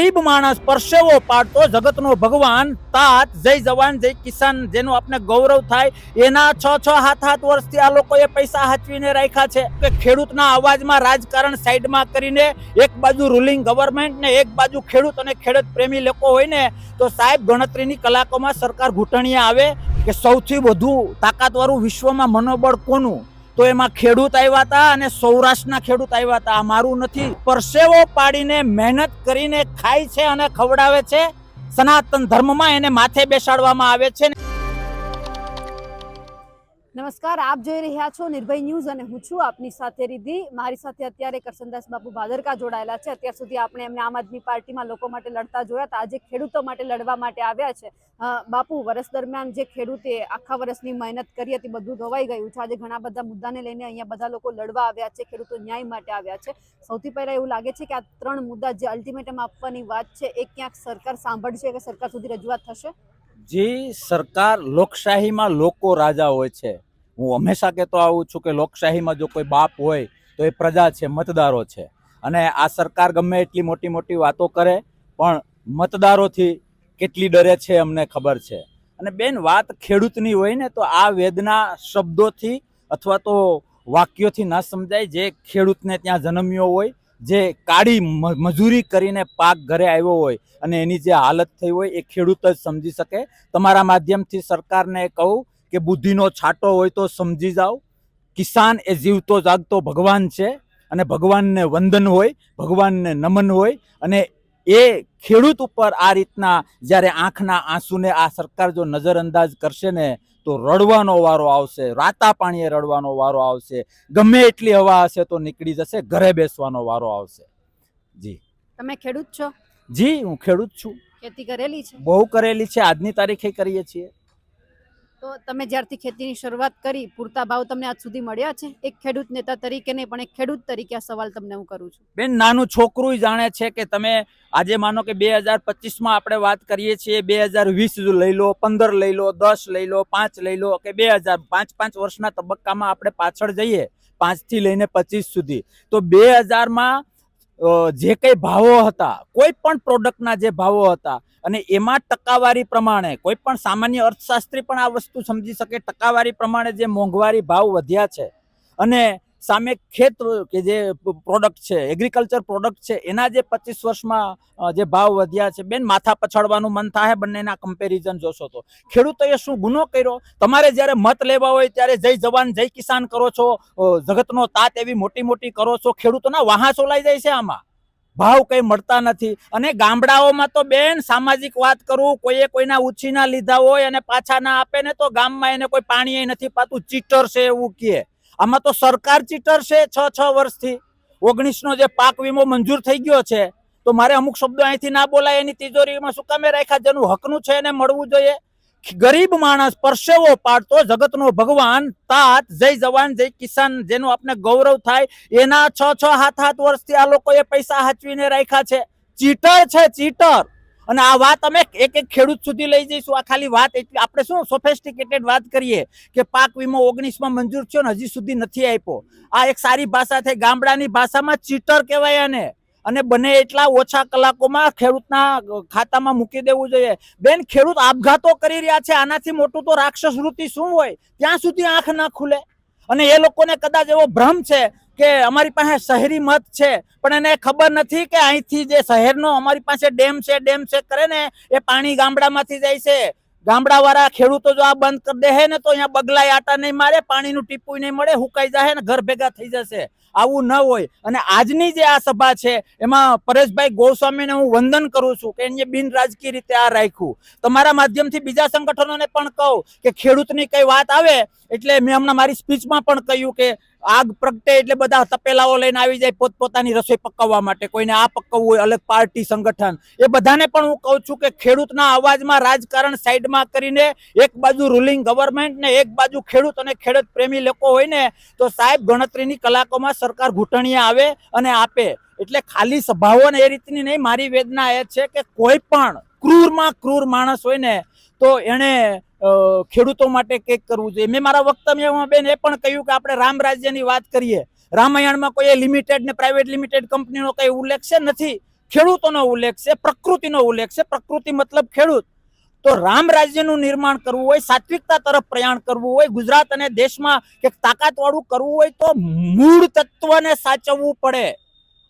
ગરીબ માણસ પરસેવો પાડતો જગતનો ભગવાન, તાત, જય જવાન, જય કિસાન, જેનો આપણે ગૌરવ થાય, એના છ છ, હાથ હાથ વર્ષથી આ લોકોએ પૈસા હાચવીને રાખ્યા છે. કે ખેડૂતના અવાજમાં રાજકારણ સાઈડમાં કરીને એક બાજુ રૂલિંગ ગવર્મેન્ટ ને એક બાજુ ખેડૂત અને ખેડૂત પ્રેમી લોકો હોય ને, તો સાહેબ ગણતરીની કલાકોમાં સરકાર ઘૂંટણીએ આવે કે સૌથી વધુ તાકાતવાળું વિશ્વમાં મનોબળ કોનું? તો એમાં ખેડૂત આવ્યા હતા અને સૌરાષ્ટ્રના ખેડૂત આવ્યા હતા. આ મારું નથી, પરસેવો પાડીને મહેનત કરીને ખાય છે અને ખવડાવે છે. સનાતન ધર્મમાં એને માથે બેસાડવામાં આવે છે. નમસ્કાર, આપ જોઈ રહ્યા છો નિર્ભય ન્યૂઝ અને હું છું આપની સાથે રીધિ મારી સાથે અત્યારે કરસનદાસ બાપુ ભાદરકા જોડાયેલા છે. અત્યાર સુધી આપણે એમને આમ આદમી પાર્ટીમાં લોકો માટે લડતા જોયા હતા. આજે ખેડૂતો માટે લડવા માટે આવ્યા છે. બાપુ, વર્ષ દરમિયાન જે ખેડૂતે આખા વર્ષની મહેનત કરી હતી, બધું ધોવાઈ ગયું છે. આજે ઘણા બધા મુદ્દાને લઈને અહીંયા બધા લોકો લડવા આવ્યા છે, ખેડૂતો ન્યાય માટે આવ્યા છે. સૌથી પહેલાં એવું લાગે છે કે આ ત્રણ મુદ્દા જે અલ્ટિમેટમ આપવાની વાત છે, એ ક્યાંક સરકાર સાંભળશે કે સરકાર સુધી રજૂઆત થશે? જે સરકાર લોકશાહીમાં લોકો રાજા હોય છે. હું હંમેશા કહેતો આવું છું કે લોકશાહીમાં જો કોઈ બાપ હોય, તો એ પ્રજા છે, મતદારો છે. અને આ સરકાર ગમે એટલી મોટી મોટી વાતો કરે, પણ મતદારોથી કેટલી ડરે છે અમને ખબર છે. અને બેન, વાત ખેડૂતની હોય ને, તો આ વેદના શબ્દોથી અથવા તો વાક્યોથી ના સમજાય. જે ખેડૂતને ત્યાં જન્મ્યો હોય જે કાળી મજૂરી કરીને પાક ઘરે આવ્યો હોય અને એની જે હાલત થઈ હોય એ ખેડૂત જ સમજી શકે. તમારા માધ્યમથી સરકારને કહું કે બુદ્ધિનો છાંટો હોય તો સમજી જાઓ. કિસાન એ જીવતો જાગતો ભગવાન છે અને ભગવાનને વંદન હોય, ભગવાનને નમન હોય અને એ ખેડૂત ઉપર આ રીતના જ્યારે આંખના આંસુને આ સરકાર જો નજરઅંદાજ કરશે ને તો રડવાનો વારો આવશે રાતા પાણીએ રડવાનો વારો આવશે ગમે એટલી હવા હશે તો નીકળી જશે ઘરે બેસવાનો વારો આવશે. જી. તમે ખેડૂત છો? જી હું ખેડૂત છું. ખેતી કરેલી છે? બહુ કરેલી છે આજની તારીખે કરીએ છીએ. તો તમે જ્યારથી ખેતીની શરૂઆત કરી, પૂરતા ભાવ તમને આજ સુધી મળ્યા છે? એક ખેડૂત નેતા તરીકે નહીં, પણ એક ખેડૂત તરીકે આ સવાલ તમને હું કરું છું. બેન, નાનું છોકરું જાણે છે કે તમે આજે માનો કે બે હજાર પચીસમાં આપણે વાત કરીએ છીએ, બે હજાર વીસ લઈ લો, પંદર લઈ લો, દસ લઈ લો, પાંચ લઈ લો, કે બે હજાર, પાંચ પાંચ વર્ષના તબક્કામાં આપણે પાછળ જઈએ, પાંચથી લઈને પચીસ સુધી. તો બે હજારમાં જે કંઈ ભાવો હતા, કોઈ પણ પ્રોડક્ટના જે ભાવો હતા, અને એમાં ટકાવારી પ્રમાણે, કોઈ પણ સામાન્ય અર્થશાસ્ત્રી પણ આ વસ્તુ સમજી શકે, ટકાવારી પ્રમાણે જે મોંઘવારી ભાવ વધ્યા છે, અને સામે ખેત કે જે પ્રોડક્ટ છે એગ્રીકલ્ચર પ્રોડક્ટ છે, એના જે પચીસ વર્ષમાં જે ભાવ વધ્યા છે, બેન માથા પછાડવાનું મન થાય બંનેના કમ્પેરિઝન જોશો તો. ખેડૂતોએ શું ગુનો કર્યો? તમારે જ્યારે મત લેવા હોય ત્યારે જય જવાન, જય કિસાન કરો છો જગતનો તાત એવી મોટી મોટી કરો છો, ખેડૂતોના વાહા ચોલાઈ જાય છે આમાં. ભાવ કંઈ મળતા નથી. અને ગામડાઓમાં તો બેન સામાજિક વાત કરું, કોઈએ કોઈના ઉછીના લીધા હોય અને પાછા ના આપે ને તો ગામમાં એને કોઈ પાણી નથી પાતું, ચીટર છે એવું કહે. આમાં તો સરકાર ચીટર છે છ છ વર્ષથી. ઓગણીસનો જે પાક વીમો મંજૂર થઈ ગયો છે, તો મારે અમુક શબ્દો અહીંથી ના બોલાય. એની તિજોરીમાં શું કામે રાખ્યા? જેનું હકનું છે એને મળવું જોઈએ. ગરીબ માણસ પરસેવો પાડતો જગતનો ભગવાન, તાત, જય જવાન, જય કિસાન, જેનું આપણે ગૌરવ થાય, એના છ છ, હાથ હાથ વર્ષથી આ લોકોએ પૈસા હાચવીને રાખ્યા છે. ચીટર છે ચીટર. અને આ વાત અમે એક એક ખેડૂત સુધી લઈ જઈશું. આ ખાલી વાત એટલી. આપણે શું સોફેસ્ટિકેટેડ વાત કરીએ કે પાક વીમો ઓગણીસમાં મંજૂર થયો ને હજી સુધી નથી આપ્યો. આ એક સારી ભાષા થઈ ગામડાની ભાષામાં ચીટર કહેવાય આને. અને બને એટલા ઓછા કલાકોમાં ખેડૂતના ખાતામાં મૂકી દેવું જોઈએ. બેન, ખેડૂત આપઘાતો કરી રહ્યા છે. આનાથી મોટું તો રાક્ષસ વૃત્તિ શું હોય? ત્યાં સુધી આંખ ના ખુલે. અને એ લોકોને કદાચ એવો ભ્રમ છે કે અમારી પાસે શહેરી મત છે, પણ એને ખબર નથી કે અહીંથી જે શહેરનો અમારી પાસે ડેમ છે ડેમ છે કરે ને, એ પાણી ગામડામાંથી જાય છે. ગામડાવાળા ખેડૂતો જો આ બંધ કરી દે ને, તો અહીંયા બગલાય, આટા નહીં મારે, પાણીનું ટીપું નહીં મળે, હુકાઈ જાય ને, ઘર ભેગા થઈ જશે. આવું ન હોય. અને આજની જે આ સભા છે, એમાં પરેશભાઈ ગોસ્વામીને હું વંદન કરું છું કે એને બિન રાજકીય રીતે આ રાખ્યું. તમારા માધ્યમથી બીજા સંગઠનોને પણ કહું કે ખેડૂતની કઈ વાત આવે એટલે મેં હમણાં મારી સ્પીચમાં પણ કહ્યું કે આગ પ્રગટે એટલે બધા તપેલાઓ લઈને આવી જાય પોતપોતાની રસોઈ પકવવા માટે, કોઈને આ પકવવું હોય, અલગ પાર્ટી સંગઠન. એ બધાને પણ હું કહું છું કે ખેડૂતના અવાજમાં રાજકારણ સાઈડમાં કરીને એક બાજુ રૂલિંગ ગવર્મેન્ટ ને, એક બાજુ ખેડૂત અને ખેડૂત પ્રેમી લોકો હોય ને, તો સાહેબ ગણતરીની કલાકોમાં સરકાર ઘૂંટણીએ આવે અને આપે. એટલે ખાલી સભાઓ ને એ રીતની નહીં, મારી વેદના એ છે કે કોઈ પણ ક્રૂરમાં ક્રૂર માણસ હોય ને તો એને ખેડૂતો માટે કંઈક કરવું જોઈએ. મેં મારા વક્તવ્યમાં બેન એ પણ કહ્યું કે આપણે રામ રાજ્યની વાત કરીએ. રામાયણમાં કોઈ લિમિટેડ ને પ્રાઇવેટ લિમિટેડ કંપનીનો કઈ ઉલ્લેખ છે નથી. ખેડૂતોનો ઉલ્લેખ છે, પ્રકૃતિનો ઉલ્લેખ છે. પ્રકૃતિ મતલબ ખેડૂત. તો રામ રાજ્યનું નિર્માણ કરવું હોય, સાત્વિકતા તરફ પ્રયાણ કરવું હોય, ગુજરાત અને દેશમાં એક તાકાતવાળું કરવું હોય તો મૂળ તત્વને સાચવવું પડે.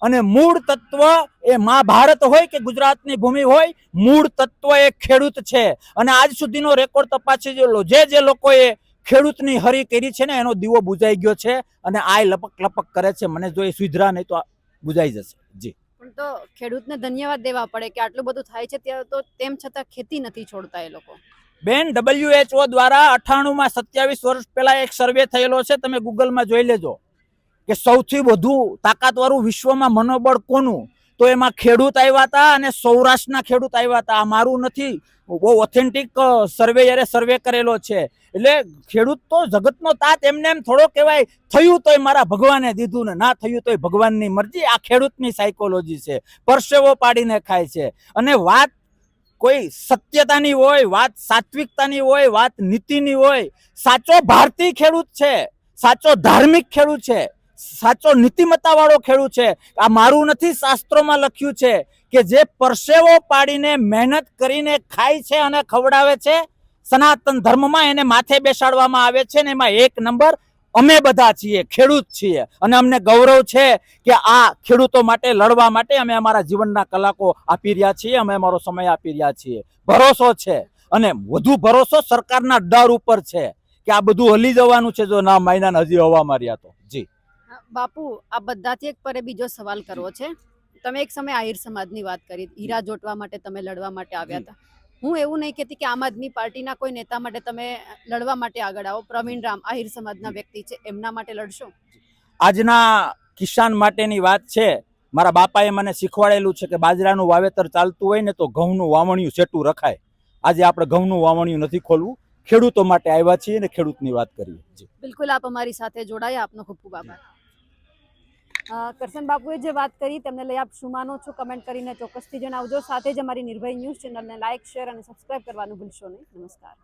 અને મૂળ તત્વ એ મહાભારત હોય કે ગુજરાતની ભૂમિ હોય મૂળ તત્વ એ ખેડૂત છે. અને આજ સુધીનો રેકોર્ડ તપાસી જે જે લોકોએ ખેડૂતની હરી કરી છે ને એનો દીવો બુજાઈ ગયો છે અને આ લપક લપક કરે છે. મને જો એ સુધરા નહીં તો આ બુજાઈ જશે. જી. પણ તો ખેડૂતને ધન્યવાદ દેવા પડે કે આટલું બધું થાય છે ત્યારે તો તેમ છતાં ખેતી નથી છોડતા એ લોકો. બેન ડબલ્યુએચઓ દ્વારા અઠાણુંમાં સત્યાવીસ વર્ષ પહેલા એક સર્વે થયેલો છે. તમે ગૂગલમાં જોઈ લેજો. કે સૌથી વધુ તાકાતવાળું વિશ્વમાં મનોબળ કોનું? તો એમાં ખેડૂત આવ્યા હતા અને સૌરાષ્ટ્રના ખેડૂત આવ્યા હતા. આ મારું નથી, બહુ ઓથેન્ટિક સર્વેયરે સર્વે કરેલો છે. એટલે ખેડૂત તો જગતનો તાત એમને એમ થોડો કહેવાય, થયું તોય મારા ભગવાને દીધું ને ના થયું તોય ભગવાનની મરજી. આ ખેડૂતની સાયકોલોજી છે. પરસેવો પાડીને ખાય છે. અને વાત કોઈ સત્યતાની હોય, વાત સાત્વિકતાની હોય, વાત નીતિની હોય, સાચો ભારતીય ખેડૂત છે, સાચો ધાર્મિક ખેડૂત છે. સાચો નીતિમત્તા વાળો ખેડૂત છે. આ મારું નથી શાસ્ત્રોમાં લખ્યું છે કે જે પરસેવો પાડીને મહેનત કરીને ખાય છે અને ખવડાવે છે, સનાતન ધર્મમાં એને માથે બેસાડવામાં આવે છે ને એમાં એક નંબર, અમે બધા છીએ, ખેડૂત છીએ. અને અમને ગૌરવ છે કે આ ખેડૂતો માટે, લડવા માટે અમે અમારા જીવનના કલાકો આપી રહ્યા છીએ, અમે અમારો સમય આપી રહ્યા છીએ. ભરોસો છે અને વધુ ભરોસો સરકારના ડર ઉપર છે કે આ બધું હલી જવાનું છે જો ના માયના હજી હવા માર્યા તો. બાપુ આ બધાથી એક પરે બીજો સવાલ કરવો છે. તમે એક સમય આહિર સમાજની વાત કરી. હીરા જોટવા માટે તમે લડવા માટે આવ્યા હતા. હું એવું નહીં કહેતી કે આમ આદમી પાર્ટીના કોઈ નેતા માટે તમે લડવા માટે આગળ આવો. પ્રવીણ રામ આહિર સમાજના વ્યક્તિ છે. એમના માટે લડશો? આજના કિસાન માટેની વાત છે. મારા બાપાએ મને શીખવાડેલું છે કે બાજરાનું વાવેતર ચાલતું હોય ને તો ઘઉંનું વાવણિયું સેટું રખાય. આજે આપણે ઘઉંનું વાવણિયું નથી ખોલવું. ખેડૂતો માટે આવ્યા છીએ ને ખેડૂતની વાત કરીએ. બિલકુલ આપ અમારી સાથે જોડાયા. આપનો ખૂબ ખૂબ આભાર. કરશન બાપુએ જે વાત કરી, તેમને લઈ આપ શું માનો છો, કમેન્ટ કરીને ચોક્કસથી જણાવજો. સાથે જ અમારી નિર્ભય ન્યૂઝ ચેનલને લાઇક, શેર અને સબસ્ક્રાઇબ કરવાનું ભૂલશો નહીં. નમસ્કાર.